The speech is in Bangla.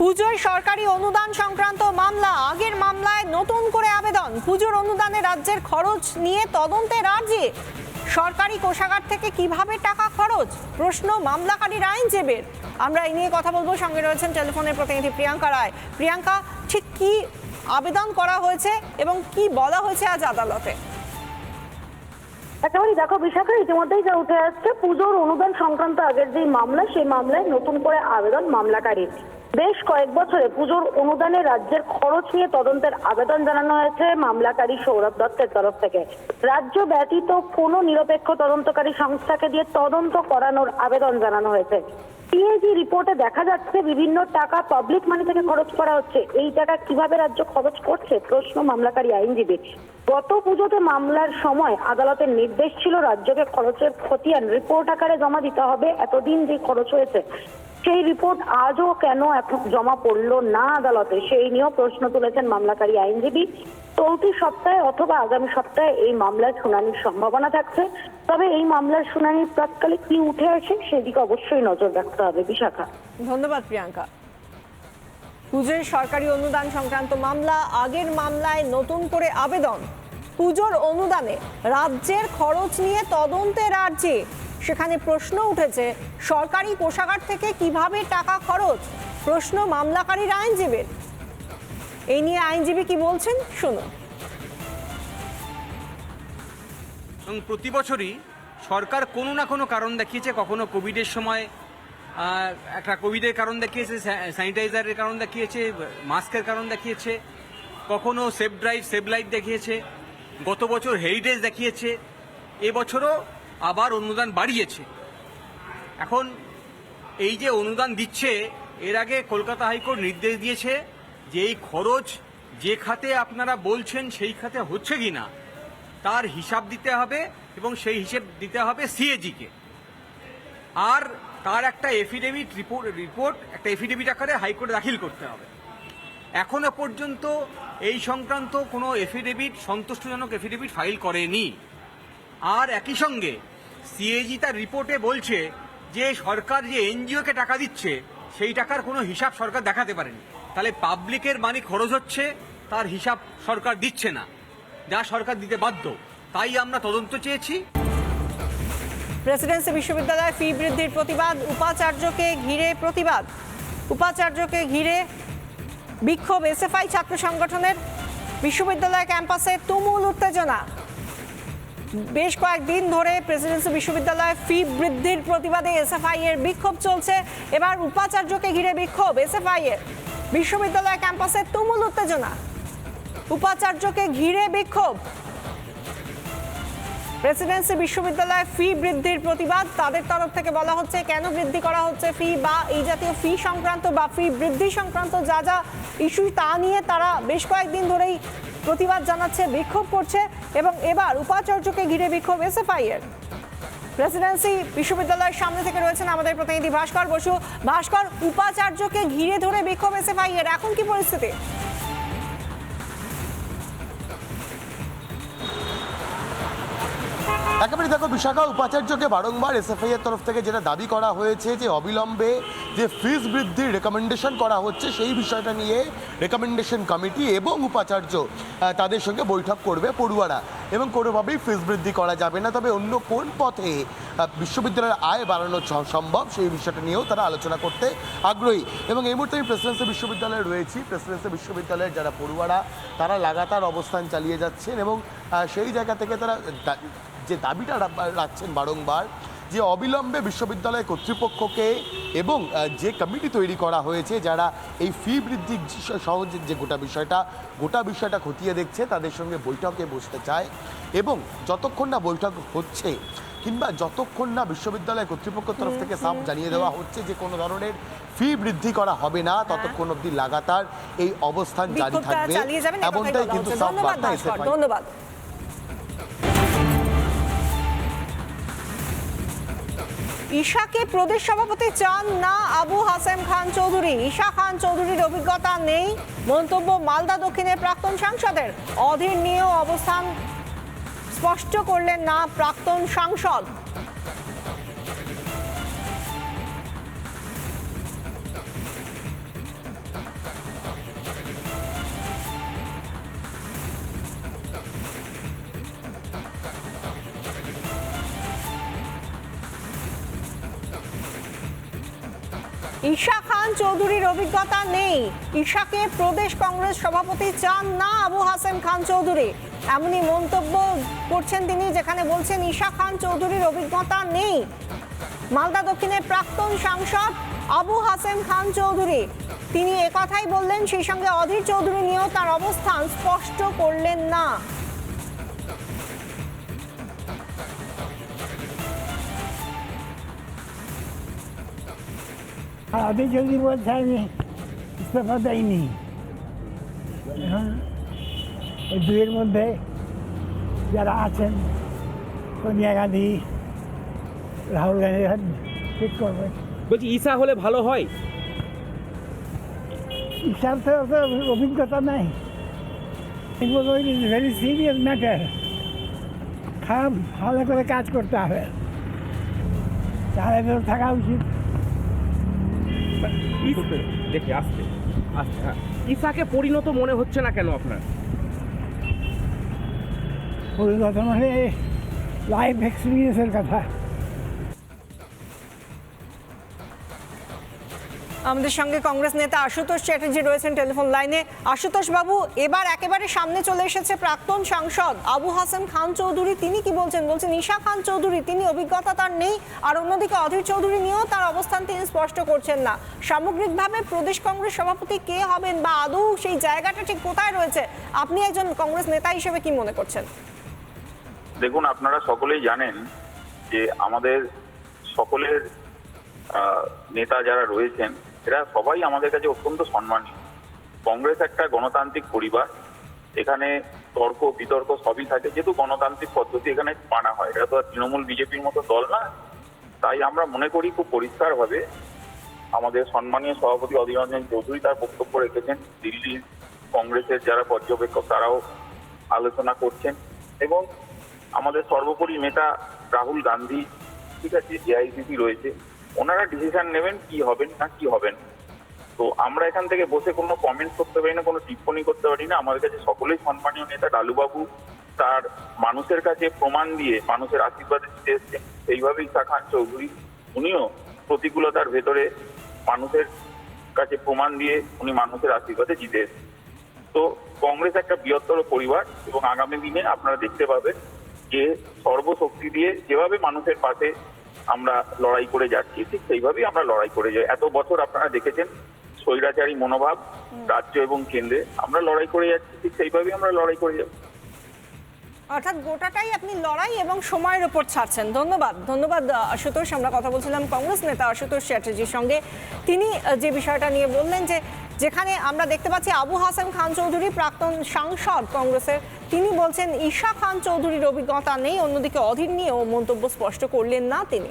পুজোয় সরকারি অনুদান সংক্রান্ত মামলা, আগের মামলায় নতুন করে আবেদন। পুজোর অনুদানে রাজ্যের খরচ নিয়ে তদন্তে রাজ্যে সরকারি কোষাগার থেকে কীভাবে টাকা খরচ? প্রশ্ন মামলাকারীর আইনজীবীর। আমরা এই নিয়ে কথা বলব। সঙ্গে রয়েছেন টেলিফোনের প্রতিনিধি প্রিয়াঙ্কা রায়। প্রিয়াঙ্কা, ঠিক কি আবেদন করা হয়েছে এবং কি বলা হয়েছে আজ আদালতে? একেবারে দেখো বিশাখা ইতিমধ্যেই যা উঠে আসছে, পুজোর অনুদান সংক্রান্ত আগের যে মামলা, সেই মামলায় নতুন করে আবেদন মামলাকারীর। বেশ কয়েক বছরে পুজোর অনুদানে রাজ্যের খরচ নিয়ে তদন্তের আবেদন জানানো হয়েছে মামলাকারী সৌরভ দত্তের তরফ থেকে। রাজ্য ব্যতীত কোনো নিরপেক্ষ তদন্তকারী সংস্থাকে দিয়ে তদন্ত করানোর আবেদন জানানো হয়েছে। সিএজি রিপোর্টে দেখা যাচ্ছে বিভিন্ন টাকা পাবলিক মানি থেকে খরচ করা হচ্ছে। এই টাকা কীভাবে রাজ্য খরচ করছে? প্রশ্ন মামলাকারী আইনজীবী। গত পুজোতে মামলার সময় আদালতের নির্দেশ ছিল রাজ্যকে খরচের খতিয়ান রিপোর্ট আকারে জমা দিতে হবে। এতদিন যে খরচ হয়েছে সেই রিপোর্ট আজও কেন এখন জমা পড়ল না আদালতে? সেই নিয়েও প্রশ্ন তুলেছেন মামলাকারী আইনজীবী। চলতি সপ্তাহে অথবা আগামী সপ্তাহে এই মামলার শুনানির সম্ভাবনা থাকছে। তবে এই মামলার শুনানির প্রাককালে কি উঠে আসে সেদিকে অবশ্যই নজর রাখতে হবে বিশাখা। ধন্যবাদ, প্রিয়াঙ্কা। পুজোর সরকারি অনুদান সংক্রান্ত মামলা, আগের মামলায় নতুন করে আবেদন। পুজোর অনুদানে রাজ্যের খরচ নিয়ে তদন্তে রাজ্যে সেখানে প্রশ্ন উঠেছে, সরকারি কোষাগার থেকে কীভাবে টাকা খরচ? প্রশ্ন মামলাকারীর আইনজীবীর। এই নিয়ে আইনজীবী কি বলছেন? শুনুন। এবং প্রতি বছরই সরকার কোনো না কোনো কারণ দেখিয়েছে, কখনো কোভিডের সময় একটা কোভিডের কারণ দেখিয়েছে স্যানিটাইজারের কারণ দেখিয়েছে, মাস্কের কারণ দেখিয়েছে, কখনো সেফ ড্রাইভ সেভ লাইট দেখিয়েছে, গত বছর হেরিটেজ দেখিয়েছে, এবছরও আবার অনুদান বাড়িয়েছে। এখন এই যে অনুদান দিচ্ছে, এর আগে কলকাতা হাইকোর্ট নির্দেশ দিয়েছে যে এই খরচ যে খাতে আপনারা বলছেন সেই খাতে হচ্ছে কি না তার হিসাব দিতে হবে এবং সেই হিসেব দিতে হবে সিএজিকে। আর তার একটা এফিডেভিট রিপোর্ট রিপোর্ট একটা এফিডেভিট আকারে হাইকোর্টে দাখিল করতে হবে। এখনও পর্যন্ত এই সংক্রান্ত কোনো এফিডেভিট সন্তুষ্টজনক এফিডেভিট ফাইল করেনি। আর একই সঙ্গে সিএজি তার রিপোর্টে বলছে যে সরকার যে এনজিওকে টাকা দিচ্ছে, সেই টাকার কোনো হিসাব সরকার দেখাতে পারেনি। তাহলে পাবলিকের মানি খরচ হচ্ছে, তার হিসাব সরকার দিচ্ছে না। যা সরকার দিতে বাধ্য, তাই আমরা তদন্ত চেয়েছি। প্রেসিডেন্সি বিশ্ববিদ্যালয়ে ফি বৃদ্ধির প্রতিবাদ, উপাচার্যকে ঘিরে প্রতিবাদ। উপাচার্যকে ঘিরে বিক্ষোভ এসএফআই ছাত্র সংগঠনের বিশ্ববিদ্যালয় ক্যাম্পাসে তুমুল উত্তেজনা। বেশ কয়েকদিন ধরে প্রেসিডেন্সি বিশ্ববিদ্যালয়ে ফি বৃদ্ধির প্রতিবাদে এসএফআই এর বিক্ষোভ চলছে। এবার উপাচার্যকে ঘিরে বিক্ষোভ এসএফআই এর। বিশ্ববিদ্যালয় ক্যাম্পাসে তুমুল উত্তেজনা। উপাচার্যকে ঘিরে বিক্ষোভ। প্রেসিডেন্সি বিশ্ববিদ্যালয়ে ফি বৃদ্ধির প্রতিবাদ তাদের তরফ থেকে বলা হচ্ছে, কেন বৃদ্ধি করা হচ্ছে ফি বা এই জাতীয় ফি সংক্রান্ত বা ফি বৃদ্ধি সংক্রান্ত যা যা ইস্যু তা নিয়ে তারা বেশ কয়েকদিন ধরেই প্রতিবাদ জানাচ্ছে, বিক্ষোভ করছে। এবং এবার উপাচার্যকে ঘিরে বিক্ষোভ এসএফআই এর প্রেসিডেন্সি বিশ্ববিদ্যালয়ের সামনে থেকে রয়েছেন আমাদের প্রতিনিধি ভাস্কর বসু। ভাস্কর, উপাচার্যকে ঘিরে ধরে বিক্ষোভ এসএফআই এর এখন কি পরিস্থিতি? একেবারে দেখো বিশাখা উপাচার্যকে বারংবার এসএফআই এর তরফ থেকে যেটা দাবি করা হয়েছে যে অবিলম্বে যে ফিস বৃদ্ধির রেকমেন্ডেশন করা হচ্ছে, সেই বিষয়টা নিয়ে রেকমেন্ডেশন কমিটি এবং উপাচার্য তাদের সঙ্গে বৈঠক করবে পড়ুয়ারা। এবং কোনোভাবেই ফিস বৃদ্ধি করা যাবে না, তবে অন্য কোন পথে বিশ্ববিদ্যালয়ের আয় বাড়ানো সম্ভব, সেই বিষয়টা নিয়েও তারা আলোচনা করতে আগ্রহী। এবং এই মুহূর্তে আমি প্রেসিডেন্সি বিশ্ববিদ্যালয়ে রয়েছি প্রেসিডেন্সি বিশ্ববিদ্যালয়ের যারা পড়ুয়ারা, তারা লাগাতার অবস্থান চালিয়ে যাচ্ছেন এবং সেই জায়গা থেকে তারা যে দাবিটা রাখছেন বারংবার যে অবিলম্বে বিশ্ববিদ্যালয় কর্তৃপক্ষকে এবং যে কমিটি তৈরি করা হয়েছে যারা এই ফি বৃদ্ধি সহজ যে গোটা বিষয়টা গোটা বিষয়টা খতিয়ে দেখছে তাদের সঙ্গে বৈঠকে বসতে চায় এবং যতক্ষণ না বৈঠক হচ্ছে কিংবা যতক্ষণ না বিশ্ববিদ্যালয় কর্তৃপক্ষের তরফ থেকে সাফ জানিয়ে দেওয়া হচ্ছে যে কোনো ধরনের ফি বৃদ্ধি করা হবে না ততক্ষণ অবধি লাগাতার এই অবস্থান জারি থাকবে। এমনটাই কিন্তু সাফ বার্তা ধন্যবাদ। ঈশাকে প্রদেশ সভাপতি চান না আবু হাসেম খান চৌধুরী। ঈশা খান চৌধুরীর অভিজ্ঞতা নেই। মন্তব্য মালদা দক্ষিণের প্রাক্তন সাংসদের। অধীর নিয়েও অবস্থান স্পষ্ট করলেন না প্রাক্তন সাংসদ। ঈশা খান চৌধুরীর অভিজ্ঞতা নেই। ঈশাকে প্রদেশ কংগ্রেস সভাপতি চান না আবু হাসেম খান চৌধুরী। এমনই মন্তব্য করছেন তিনি যেখানে বলছেন, ঈশা খান চৌধুরীর অভিজ্ঞতা নেই। মালদা দক্ষিণের প্রাক্তন সাংসদ আবু হাসেম খান চৌধুরী। তিনি একথাই বললেন, সেই সঙ্গে অধীর চৌধুরী নিয়েও তার অবস্থান স্পষ্ট করলেন না। আদি যদি বলছে আমি ইস্তফা দেয়নি এখন ওই দুয়ের মধ্যে যারা আছেন সোনিয়া গান্ধী রাহুল গান্ধী ঠিক করবে। বলছি ঈশা হলে ভালো হয়? ইসার তো অত অভিজ্ঞতা নাই। ভেরি সিরিয়াস ম্যাটার খারাপ ভালো করে কাজ করতে হবে। তাহলে থাকা উচিত। দেখে আসতে আসতে হ্যাঁ পরিণত মনে হচ্ছে না কেন আপনার? পরিণত মানে লাইফ এক্সপিরিয়েন্সের কথা। আমাদের সঙ্গে কংগ্রেস নেতা আশুতোষ চ্যাটার্জি রয়েছেন টেলিফোন লাইনে। আশুতোষ বাবু, এবার একেবারে সামনে চলে এসেছে প্রাক্তন সাংসদ আবু হাসান খান চৌধুরী। তিনি কি বলছেন? বলছেন, ঈশা খান চৌধুরী, তিনি অভিজ্ঞতা তার নেই। আর অন্যদিকে অধীর চৌধুরী নিয়েও তার অবস্থান তিনি স্পষ্ট করছেন না। সামগ্রিকভাবে প্রদেশ কংগ্রেস সভাপতি কে হবেন বা আদৌ সেই জায়গাটা ঠিক কোথায় রয়েছে? আপনি একজন কংগ্রেস নেতা হিসেবে কি মনে করছেন? দেখুন, আপনারা সকলেই জানেন যে আমাদের সকলের নেতা যারা রয়েছেন এরা সবাই আমাদের কাছে অত্যন্ত সম্মানীয়। কংগ্রেস একটা গণতান্ত্রিক পরিবার। এখানে তর্ক, বিতর্ক সবই থাকে। যেহেতু গণতান্ত্রিক পদ্ধতি এখানে মানা হয়। এটা তো আর তৃণমূল, বিজেপির মতো দল না। তাই আমরা মনে করি খুব পরিষ্কারভাবে আমাদের সম্মানীয় সভাপতি অধীর রঞ্জন চৌধুরী তার বক্তব্য রেখেছেন। দিল্লির কংগ্রেসের যারা পর্যবেক্ষক, তারাও আলোচনা করছেন। এবং আমাদের সর্বোপরি নেতা রাহুল গান্ধী, ঠিক আছে, এআইসিসি রয়েছে। ওনারা ডিসিশন নেবেন কি হবেন না, কি হবেন তো আমরা এখান থেকে বসে কোনো কমেন্ট করতে পারি না, কোনো টিপ্পণী করতে পারি না। আমাদের কাছে সকলেই সম্মানীয় নেতা ডালুবাবু, তার মানুষের কাছে প্রমাণ দিয়ে, মানুষের আশীর্বাদে জিতে এসছেন। সেইভাবেই ঈশা খান চৌধুরী, উনিও প্রতিকূলতার ভেতরে মানুষের কাছে প্রমাণ দিয়ে উনি মানুষের আশীর্বাদে জিতে এসেছেন। তো কংগ্রেস একটা বৃহত্তর পরিবার এবং আগামী দিনে আপনারা দেখতে পাবেন যে সর্বশক্তি দিয়ে যেভাবে মানুষের পাশে আমরা লড়াই করে যাচ্ছি ঠিক সেইভাবেই আমরা লড়াই করে যাই। এত বছর আপনারা দেখেছেন স্বৈরাচারী মনোভাব রাজ্য এবং কেন্দ্রে। আমরা লড়াই করে যাচ্ছি ঠিক সেইভাবেই আমরা লড়াই করে যাচ্ছি। অর্থাৎ গোটাটাই আপনি লড়াই এবং সময়ের উপর ছাড়ছেন। ধন্যবাদ। ধন্যবাদ আশুতোষ। আমরা কথা বলছিলাম কংগ্রেস নেতা আশুতোষ চ্যাটার্জির সঙ্গে। তিনি যে বিষয়টা নিয়ে বললেন যে, যেখানে আমরা দেখতে পাচ্ছি আবু হাসান খান চৌধুরী, প্রাক্তন সাংসদ কংগ্রেসের, তিনি বলছেন, ঈশা খান চৌধুরীর অভিজ্ঞতা নেই, অন্যদিকে অধীর নিয়েও মন্তব্য স্পষ্ট করলেন না তিনি।